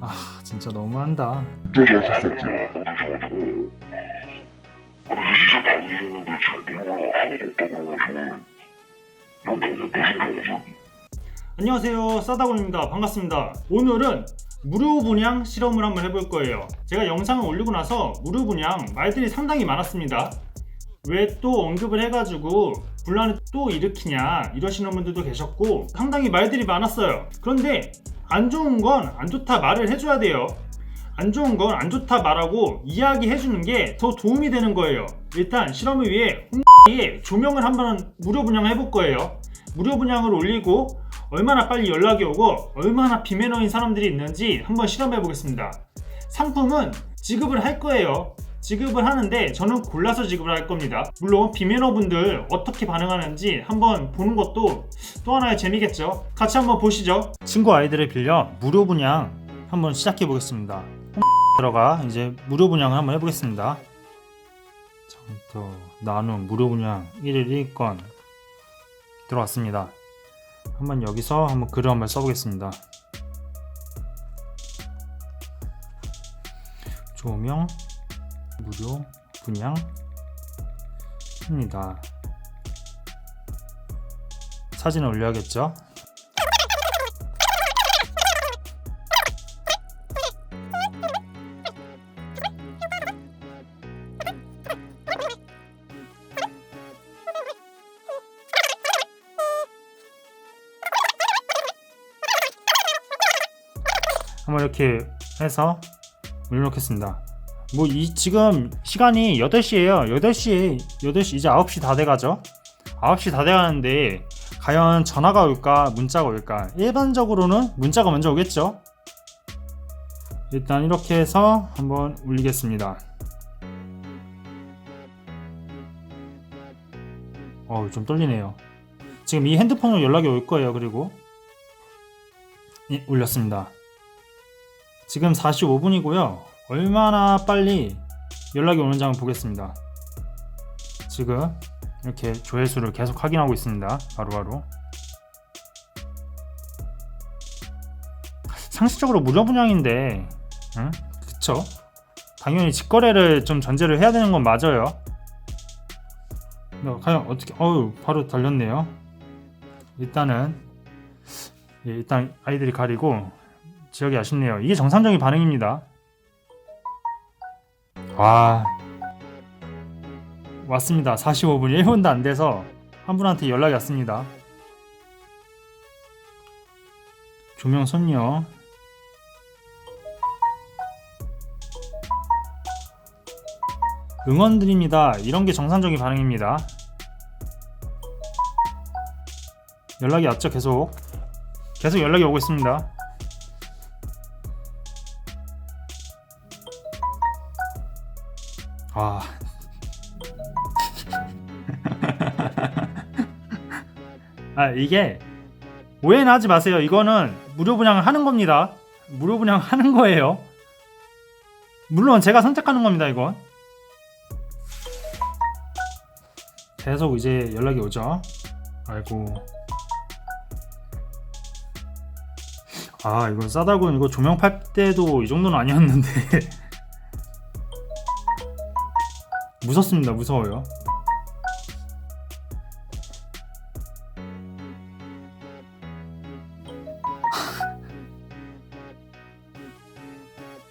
아 진짜 너무한다. 안녕하세요 싸다곤입니다. 반갑습니다. 오늘은 무료 분양 실험을 한번 해볼 거예요. 제가 영상을 올리고 나서 무료 분양 말들이 상당히 많았습니다 왜 또 언급을 해가지고 분란을 또 일으키냐 이러시는 분들도 계셨고 상당히 말들이 많았어요 그런데 안 좋은 건 안 좋다 말을 해줘야 돼요 안 좋은 건 안 좋다 말하고 이야기해 주는 게 더 도움이 되는 거예요 일단 실험을 위해 홈에 조명을 한번 무료 분양을 해볼 거예요 무료 분양을 올리고 얼마나 빨리 연락이 오고 얼마나 비매너인 사람들이 있는지 한번 실험해 보겠습니다. 상품은 지급을 할 거예요. 지급을 하는데 저는 골라서 지급을 할 겁니다. 물론 비매너분들 어떻게 반응하는지 한번 보는 것도 또 하나의 재미겠죠. 같이 한번 보시죠. 친구 아이들을 빌려 무료 분양 한번 시작해 보겠습니다. 들어가 이제 무료 분양을 한번 해보겠습니다. 장터 나눔 무료 분양 1일 1건 들어왔습니다. 한번 여기서 한번 글을 한번 써보겠습니다. 조명 무료 분양 합니다. 사진을 올려야겠죠? 한번 이렇게 해서 올려놓겠습니다. 뭐 이 지금 시간이 8시예요. 8시에 8시 이제 9시 다 돼가죠. 9시 다 돼가는데 과연 전화가 올까 문자가 올까? 일반적으로는 문자가 먼저 오겠죠. 일단 이렇게 해서 한번 올리겠습니다. 어우 좀 떨리네요. 지금 이 핸드폰으로 연락이 올 거예요. 그리고 예, 올렸습니다. 지금 45분이고요. 얼마나 빨리 연락이 오는지 한번 보겠습니다. 지금 이렇게 조회수를 계속 확인하고 있습니다. 바로바로. 상식적으로 무료 분양인데, 응? 그쵸? 당연히 직거래를 좀 전제를 해야 되는 건 맞아요. 과연 어떻게, 어우, 바로 달렸네요. 일단은, 예, 일단 아이들이 가리고, 지역이 아쉽네요. 이게 정상적인 반응입니다. 와 왔습니다. 45분 1분도 안 돼서 한 분한테 연락이 왔습니다. 조명 손녀 응원 드립니다. 이런 게 정상적인 반응입니다. 연락이 왔죠, 계속. 계속 연락이 오고 있습니다. 아, 이게 오해는 하지 마세요. 이거는 무료 분양을 하는 겁니다. 무료 분양 하는 거예요. 물론 제가 선택하는 겁니다, 이건. 계속 이제 연락이 오죠. 아이고. 아, 이거 싸다고 이거 조명 팔 때도 이 정도는 아니었는데. 무섭습니다. 무서워요.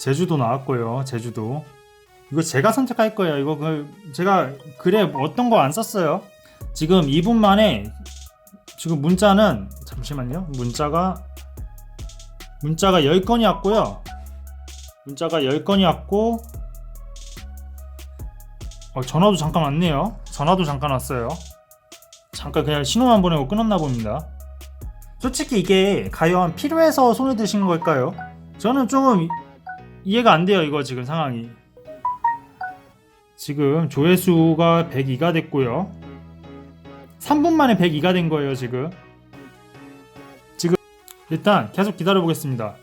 제주도 나왔고요. 제주도. 이거 제가 선택할 거예요. 이거 그 제가 글에 어떤 거 안 썼어요. 지금 2분 만에 지금 문자는 잠시만요. 문자가 문자가 10건이 왔고요. 문자가 10건이 왔고 어, 전화도 잠깐 왔네요. 전화도 잠깐 왔어요. 잠깐 그냥 신호만 보내고 끊었나 봅니다. 솔직히 이게 과연 필요해서 손을 드신 걸까요? 저는 조금 이- 이해가 안 돼요. 이거 지금 상황이. 지금 조회수가 102가 됐고요. 3분 만에 102가 된 거예요, 지금. 지금 일단 계속 기다려 보겠습니다.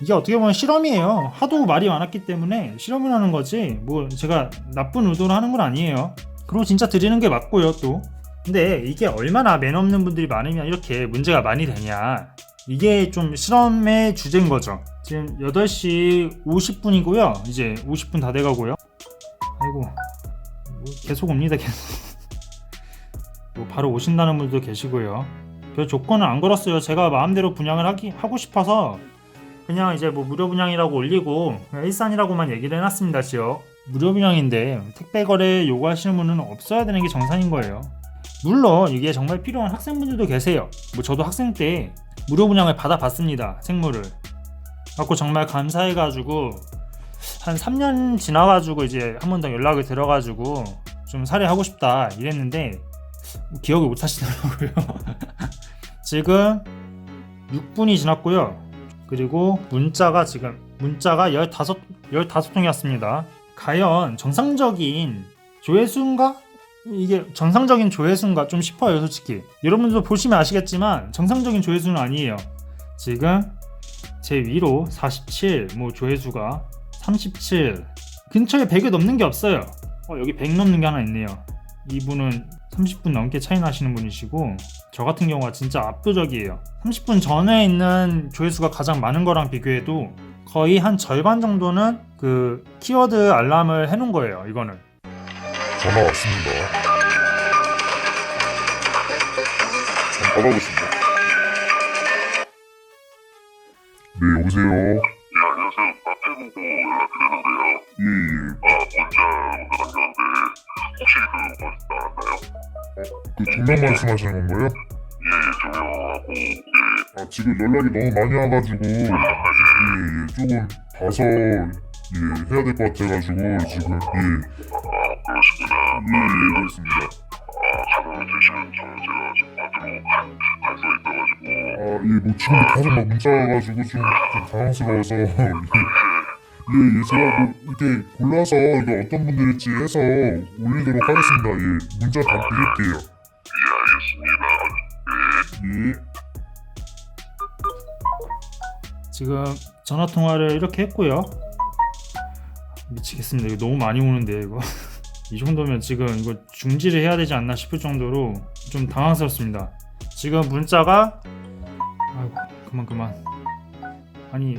이게 어떻게 보면 실험이에요. 하도 말이 많았기 때문에 실험을 하는 거지. 뭐 제가 나쁜 의도로 하는 건 아니에요. 그리고 진짜 드리는 게 맞고요, 또. 근데 이게 얼마나 맨 없는 분들이 많으면 이렇게 문제가 많이 되냐. 이게 좀 실험의 주제인 거죠. 지금 8시 50분이고요. 이제 50분 다 돼가고요. 아이고 뭐 계속 옵니다 계속. 뭐 바로 오신다는 분도 계시고요. 별 조건을 안 걸었어요. 제가 마음대로 분양을 하기 하고 싶어서 그냥 이제 뭐 무료 분양이라고 올리고 일산이라고만 얘기를 해놨습니다. 지역 무료 분양인데 택배 거래 요구하시는 분은 없어야 되는 게 정상인 거예요. 물론 이게 정말 필요한 학생분들도 계세요. 뭐 저도 학생 때 무료 분양을 받아봤습니다. 생물을. 갖고 정말 감사해가지고 한 3년 지나가지고 이제 한 번 더 연락을 들어가지고 좀 살해하고 싶다 이랬는데 기억을 못 하시더라고요. 지금 6분이 지났고요. 그리고 문자가 지금 문자가 15, 15통이 왔습니다. 과연 정상적인 조회수인가? 이게 정상적인 조회수인가 좀 싶어요 솔직히. 여러분도 보시면 아시겠지만 정상적인 조회수는 아니에요. 지금 제 위로 47, 뭐 조회수가 37 근처에 100이 넘는 게 없어요. 어 여기 100 넘는 게 하나 있네요. 이분은 30분 넘게 차이 나시는 분이시고 저 같은 경우가 진짜 압도적이에요. 30분 전에 있는 조회수가 가장 많은 거랑 비교해도 거의 한 절반 정도는 그 키워드 알람을 해놓은 거예요 이거는 전화 왔습니다. 받아보겠습니다. 네, 여보세요? 예, 안녕하세요. 카페 보고 연락드렸는데요. 예, 예. 아, 문자 남겼는데, 혹시 그, 나왔나요? 어, 그 조명 말씀하시는 건가요? 예, 조명하고, 예. 아, 지금 연락이 너무 많이 와가지고, 예, 예, 조금 봐서, 예, 해야 될 것 같아가지고, 지금, 예. 아. 예, 예, 그렇습니다. 아, 가능한 되시면 저 제가 지금 갈, 갈 수가 있어가지고. 아, 예, 뭐 지금 계속 막 문자 와가지고 좀, 좀 당황스러워서. 예, 예, 제가 뭐 이렇게 골라서 이거 어떤 분들일지 해서 올리도록 하겠습니다. 예, 문자 다 드릴게요. 예, 알겠습니다. 예. 지금 전화 통화를 이렇게 했고요. 미치겠습니다. 이거 너무 많이 오는데 이거 이 정도면 지금 이거 중지를 해야 되지 않나 싶을 정도로 좀 당황스럽습니다. 지금 문자가 아이고 그만 그만 아니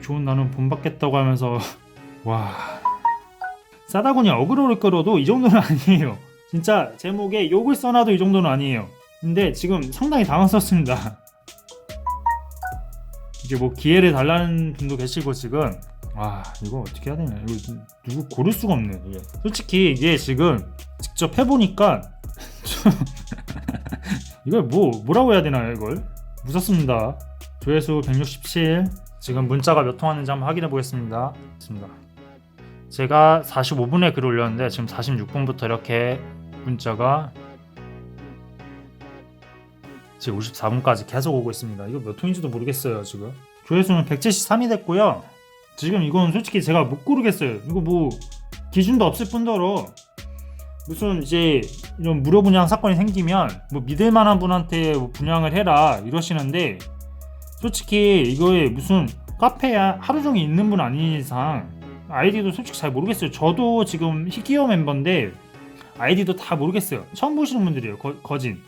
좋은 나는 본받겠다고 하면서 와 싸다구니 어그로를 끌어도 이 정도는 아니에요. 진짜 제목에 욕을 써놔도 이 정도는 아니에요. 근데 지금 상당히 당황스럽습니다. 이제 뭐 기회를 달라는 분도 계시고 지금 아 이거 어떻게 해야 되냐. 이거 누구 고를 수가 없네 이게. 솔직히 이게 지금 직접 해보니까 좀 이걸 뭐 뭐라고 해야 되나요 이걸? 무섭습니다. 조회수 167 지금 문자가 몇 통 왔는지 한번 확인해 보겠습니다. 제가 45분에 글 올렸는데 지금 46분부터 이렇게 문자가 지금 54분까지 계속 오고 있습니다. 이거 몇 통인지도 모르겠어요, 지금. 조회수는 173이 됐고요. 지금 이건 솔직히 제가 못 고르겠어요. 이거 뭐 기준도 없을 뿐더러 무슨 이제 이런 무료 분양 사건이 생기면 뭐 믿을 만한 분한테 뭐 분양을 해라 이러시는데 솔직히 이거에 무슨 카페에 하루 종일 있는 분 아닌 이상 아이디도 솔직히 잘 모르겠어요. 저도 지금 히기어 멤버인데 아이디도 다 모르겠어요. 처음 보시는 분들이에요. 거, 거진.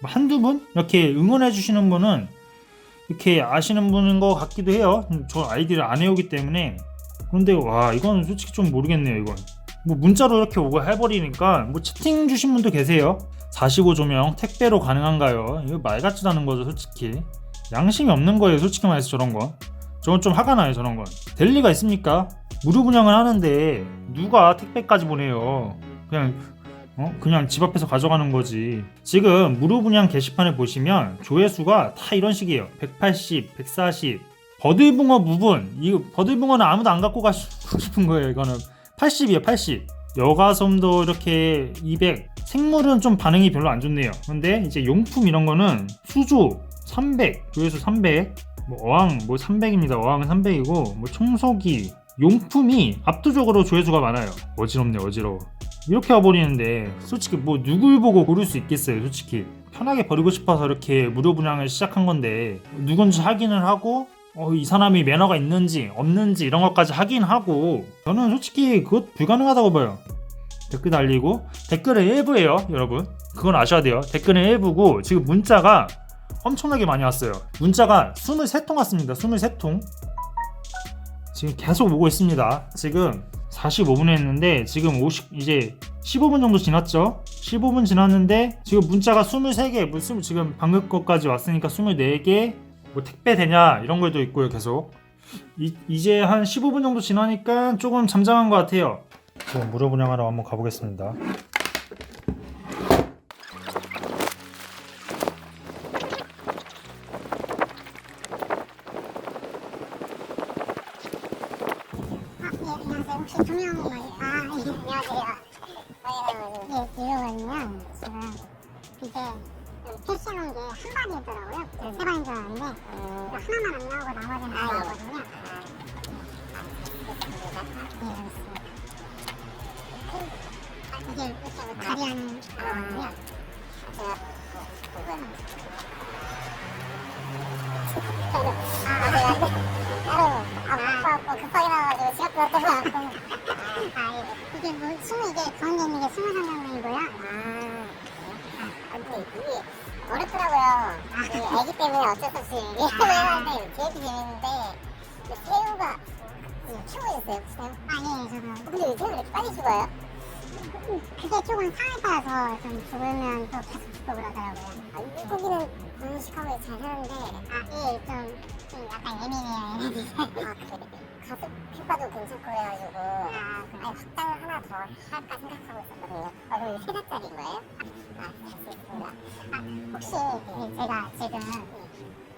뭐 한두 분 이렇게 응원해 주시는 분은 이렇게 아시는 분인 것 같기도 해요. 저 아이디를 안 해오기 때문에 그런데 와 이건 솔직히 좀 모르겠네요. 이건 뭐 문자로 이렇게 오고 해버리니까 뭐 채팅 주신 분도 계세요. 45 조명 택배로 가능한가요? 이거 말 같지도 않은 거죠, 솔직히. 양심이 없는 거예요, 솔직히 말해서 저런 건. 저건 좀 화가 나요, 저런 건. 될 리가 있습니까? 무료 분양을 하는데 누가 택배까지 보내요? 그냥 어? 그냥 집 앞에서 가져가는 거지. 지금 무료 분양 게시판에 보시면 조회수가 다 이런 식이에요. 180, 140. 버들붕어 부분. 이거 버들붕어는 아무도 안 갖고 가고 싶은 거예요. 이거는 80이에요, 80. 여가섬도 이렇게 200. 생물은 좀 반응이 별로 안 좋네요. 근데 이제 용품 이런 거는 수조 300, 조회수 300. 뭐 어항 뭐 300입니다. 어항은 300이고 뭐 청소기 용품이 압도적으로 조회수가 많아요. 어지럽네, 어지러워. 이렇게 와버리는데 솔직히 뭐 누굴 보고 고를 수 있겠어요 솔직히 편하게 버리고 싶어서 이렇게 무료 분양을 시작한 건데 누군지 확인을 하고 어, 이 사람이 매너가 있는지 없는지 이런 것까지 확인하고 저는 솔직히 그것 불가능하다고 봐요 댓글 달리고 댓글은 일부예요 여러분 그건 아셔야 돼요 댓글은 일부고 지금 문자가 엄청나게 많이 왔어요. 문자가 23통 왔습니다. 23통. 지금 계속 오고 있습니다. 지금 45분에 했는데 지금 50 이제 15분 정도 지났죠? 15분 지났는데 지금 문자가 23개, 무슨 지금 방금 것까지 왔으니까 24개. 뭐 택배 되냐 이런 것도 있고요. 계속. 이, 이제 한 15분 정도 지나니까 조금 잠잠한 것 같아요. 지금 무료 분양하러 한번 가보겠습니다. 어쩔 수 없이 이렇게 하는데 되게 재밌는데 그 새우가 있어요, 혹시 새우? 아, 예, 저도. 근데 왜 새우 이렇게 빨리 죽어요? 그게 조금 상황에 따라서 좀 죽으면 또 계속 죽고 그러더라고요. 아, 물고기는 번식하고 잘 사는데, 아, 예, 좀, 좀 약간 예민해요. 아, 그래. 가습 효과도 괜찮고 그래가지고, 아, 아니, 확장을 하나 더 할까 생각하고 있었거든요. 아, 그럼 세 달짜리인 거예요? 아, 알겠습니다. 아, 혹시 그 제가 지금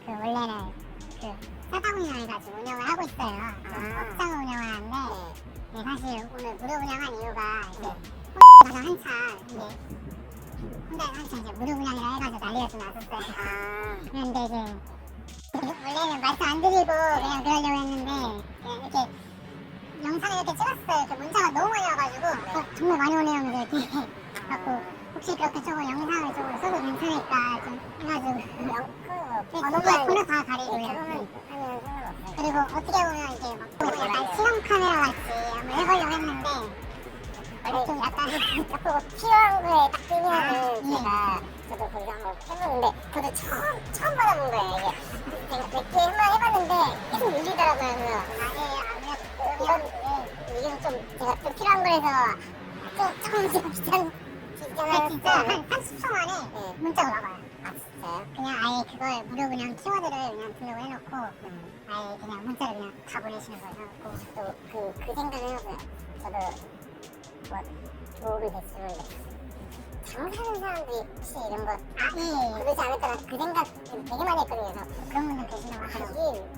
그 원래는 그 사다운영 해가지고 운영을 하고 있어요. 아, 업장을 운영을 하는데, 네, 사실 오늘 무료 운영한 이유가 이제 혼자가 한참 이제 혼자 한참 이제 무료 운영이라 해가지고 난리가 좀 났었어요. 아. 그런데 이제 원래는 말씀 안 드리고 그냥 그러려고 했는데 그냥 이렇게 영상을 이렇게 찍었어요. 이렇게 문자가 너무 많이 와가지고 어, 정말 많이 오네요. 하면서 이렇게 갖고 혹시 그렇게 조금 영상을 조금 써도 괜찮을까 좀 해가지고 다 가리고요. 그리고 어떻게 보면 이제 막 약간 실험 카메라 같이 한번 해보려고 했는데 좀 약간 자꾸 필요한 거에 딱 뜨면은 제가 저도 거기서 한번 해보는데 저도 처음 처음 받아본 거예요 이게 제가 몇개 한번 해봤는데 계속 밀리더라고요 그래서 아예 이건 예, 이건 좀 제가 좀 필요한 거라서 좀 처음 지금 비싼 비싼 진짜 한 30초 만에 문자가 와봐요 아 진짜요? 그냥 아예 그걸 무료 그냥 키워드를 그냥 등록을 해놓고 아예 그냥 문자를 그냥 다 보내시는 거예요. 저도 그, 그 생각을 해봤어요. 저도 뭐 도움이 됐으면 장사하는 사람들이 혹시 이런 거 아, 예. 그러지 않을까나 그 생각 되게 많이 했거든요. 그래서 그런 분들 계시나 봐요.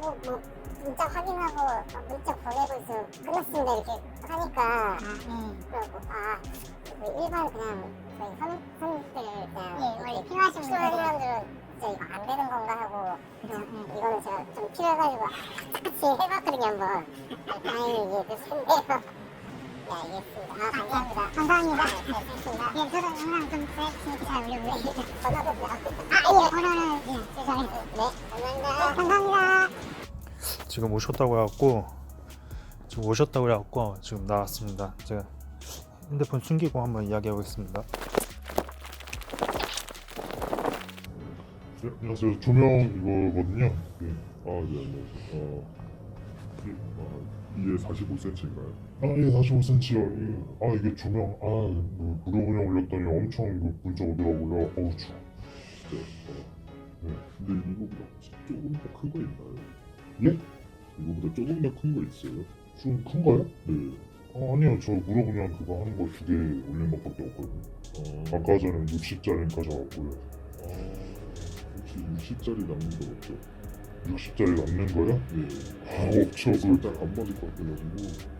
뭐, 뭐 문자 확인하고 아, 문자 보내고 있으면 끝났습니다 이렇게 하니까 아, 예. 그리고 아그 일반 그냥 저희 선, 선들 그냥 예, 원래 필요하신 사람들은 진짜 이거 안 되는 건가 하고 그냥 이거는 제가 좀 필요해가지고 같이 해봤거든요 한번. 다행히 이게 됐는데요. 네 알겠습니다. 아 감사합니다. 감사합니다. 네 알겠습니다. 예 저도 영상 좀 재밌게 잘 올려보세요 번호도 아예 번호는 예 죄송해요. 네 감사합니다. 감사합니다. 지금 오셨다고 해갖고 지금 오셨다고 해갖고 지금 나왔습니다. 제가 핸드폰 숨기고 한번 이야기해 보겠습니다. 네, 안녕하세요. 조명 이거거든요. 네. 아, 네. 어, 이, 아, 이게 45cm인가요? 아, 예, 45cm요. 예. 아, 이게 조명, 아, 뭐, 무료 그냥 올렸더니 엄청 그 문자 오더라고요. 어우, 추워. 네, 어, 네. 근데 이거보다 조금 더 큰 거 있나요? 예? 이거보다 조금 더 큰 거 있어요? 좀 큰가요? 네. 아, 아니요, 저 무료 그냥 그거 하는 거 두 개 올린 것밖에 없거든요. 아, 아까 전에 60짜리 가져왔고요. 아, 혹시 60짜리 남는 거 없죠? 60짜리 남는 거요? 네. 아, 없죠. 살짝 안 맞을 것 같아가지고.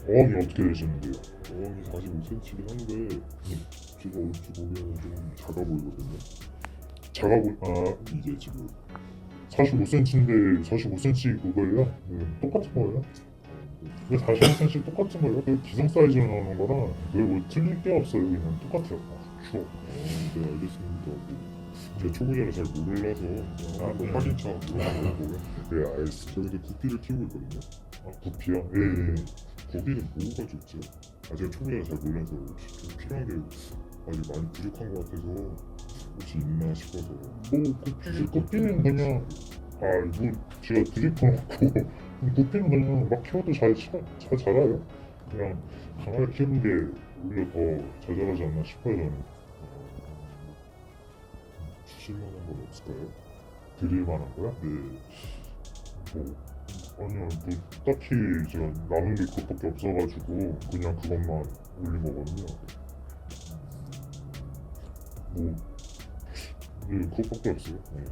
어항이 어떻게 되시는데요? 어항이 45cm긴 한데, 제가 얼추 보면 좀 작아 보이거든요. 작아 보, 아, 이게 지금 45cm인데 45cm 그거예요? 네, 똑같은 거예요? 그 45cm 똑같은 거예요? 그 기성 사이즈로 나오는 거랑 그게 뭐 틀릴 게 없어요. 그냥 똑같아요. 아, 추워. 네, 알겠습니다. 제가 초보자라 잘 몰라서 아, 한번 확인차 물어보고요. 네, 알겠습니다. 저 근데 구피를 키우고 있거든요. 아, 구피요? 예, 예. 구피는 뭐가 좋죠? 아, 제가 초보자라 잘 몰라서 좀 필요한 게 아직 많이 부족한 것 같아서 혹시 있나 싶어서 뭐 굽기, 굽기는 그냥 아뭐 제가 드리퍼놓고 굽기는 그냥 막 키워도 잘, 잘, 잘 자라요 그냥 강아지 키우는 게 오히려 더 잘 자라지 않나 싶어요 저는 주 실 만한 건 없을까요? 드릴 만한 거야? 네. 뭐 아니요 뭐 딱히 제가 남은 게 그것밖에 없어가지고 그냥 그것만 올린 거거든요 뭐 네, 그것밖에 없어요 네.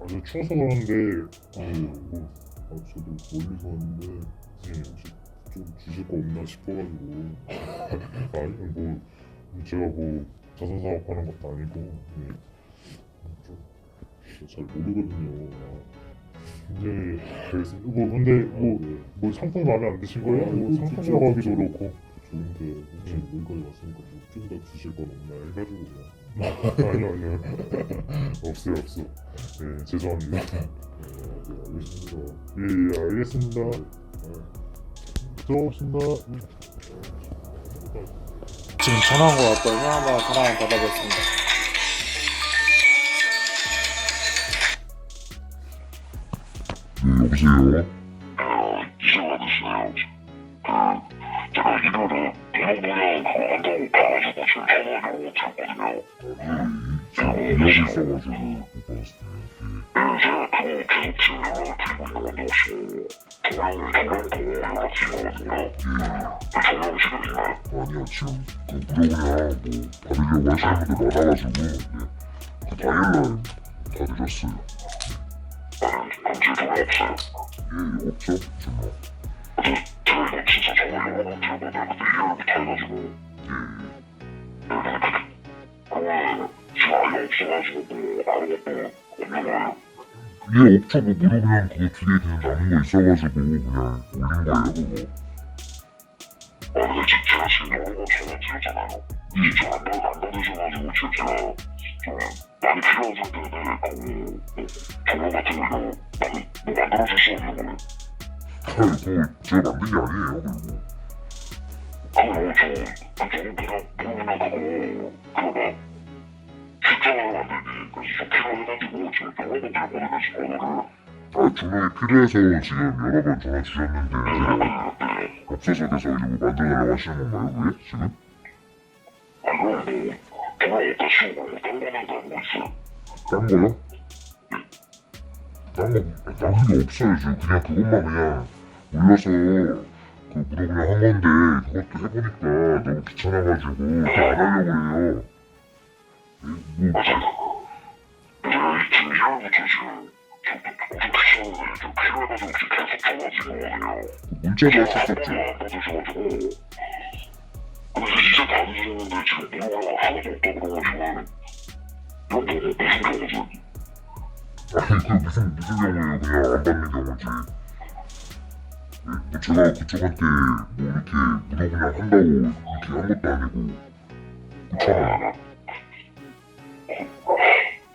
아주 그런데 네, 뭐 아, 저도 멀리서 왔는데 네, 혹시 좀 주실 거 없나 싶어가지고 아니 뭐 제가 뭐 자선 사업하는 것도 아니고 네. 좀잘 모르거든요. 네, 알겠습니다. 뭐 근데 뭐, 뭐 상품 마음에 안 드신 거예요? 뭐 상품이라고 하기도 그렇고 좋은데 혹시 물건이 왔으니까 좀더 주실 건 없나 해가지고 그냥 아니요 아니요 없어요 없어. 네 죄송합니다. 네, 알겠습니다. 예, 예 알겠습니다. 들어오겠습니다. 지금 전화 온것 같거든요. 한번 전화 한번 받아보겠습니다. 네 여보세요. 어, 이제 받으시나요? 그, 제가 일요일에 대학원에 간다고 가가지고 지금 전화를 드렸거든요. 제가 일하고 있어가지고 못 받았어요. 네, 제가 그거 계속 지금 연락을 드리고 있는 건데 혹시 동영, 동영도 연락 드리거든요. 그 정영 지금 있나요? 아니요 지금 그 무료그냥 뭐 받으려고 하시는 분들 많아가지고 네. 그 당일날 다 드렸어요 지금 전화 없어요? 예 없죠? 지금 근데 제가 이거 진짜 정말 연락을 드렸는데 근데 일요일부터 해가지고 예 네, 근데 그, 지금 아예 없어가지고 뭐 아무것도 없는 거예요? 예 없죠 뭐 그냥 그거 두개 그냥 남은 거 있어가지고 그냥 올린 거예요 그거 아, 근데 제가 지금 번 전화 드렸잖아요. 안, 받, 안 받으셔가지고 제가 좀 많이 필요한 상태인데 그 전화 같은 거 이거 뭐 만들어줄 수 없는 거예요? 아니 그거 제가 만든 게 아니에요 그리고 그거 저 그쪽은 그냥 그냥 그거 그거 막 직장으로 만들기 그래서 좀 필요해가지고 지금 여러 번 들어보는데 지금 오늘은 아 조명이 필요해서 지금 여러 번 전화 주셨는데 네, 없어서 돼서 이거 뭐 만들어달라고 하시는 건가요 그게 지금? 아 이거 뭐 전화 어디다 씌우고 딴 거는 다뭐 있어요? 딴 거요? 딴 거, 남은 게 없어요 지금 그냥 그것만 그냥 올려서 그 그냥 한 건데 그것도 해보니까 너무 귀찮아가지고 그냥 안 하려고 해요 뭐 맞아. 내가 지금 일요일부터 지금 좀 엄청 귀찮은데 좀 필요해가지고 지금 계속 전화 드리거든요. 문자도 하셨었죠 안 받으셔가지고. 그래서 이제 받으셨는데 지금 뭐가 하나도 없다고 그러가지고. 이건 뭐 무슨 경우지? 아니 그 무슨 무슨 경우예요 그냥 안 받는 경우지 예, 뭐 제가 그쪽한테 뭐 이렇게 무료 그냥 한다고 이렇게 한 것도 아니고 그렇잖아요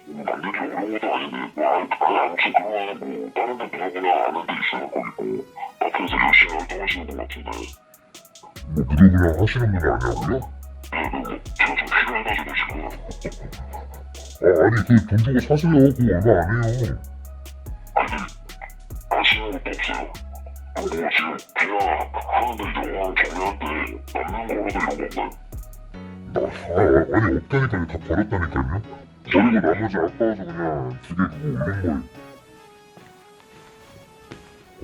뭐 만들기 어려운 것도 아닌데, 와, 그래, 아무튼 그거는 뭐, 다른 데 물어보냐 아는 데 있으면 거기고, 앞에서 열심히 활동하시는 것 같은데, 뭐 그냥 하시는 분 아니냐고요? 네, 네, 뭐, 제가 좀 필요해가지고 지금. 아 아니 그돈 주고 사세요 그거 얼마 안 해요 아시는 것도 없어요. 그리고 지금 그냥 하는데 영화를 정리한데 남는 거라도 이런 건데 아, 아니 없다니까요 다 버렸다니까요 버리고 나머지 아까워서 그냥 두개 두고 올린 거예요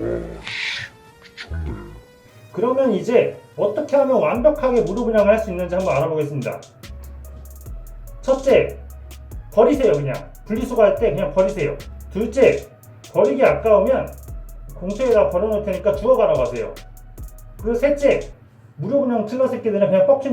아씨 미쳤네 그러면 이제 어떻게 하면 완벽하게 무료 분양을 할 수 있는지 한번 알아보겠습니다. 첫째, 버리세요 그냥. 분리수거 할 때 그냥 버리세요. 둘째, 버리기 아까우면 공터에다 버려놓을 테니까 주워가라고 하세요. 그리고 셋째, 무료 분양 틀러 새끼들은 그냥 뻑줍니다.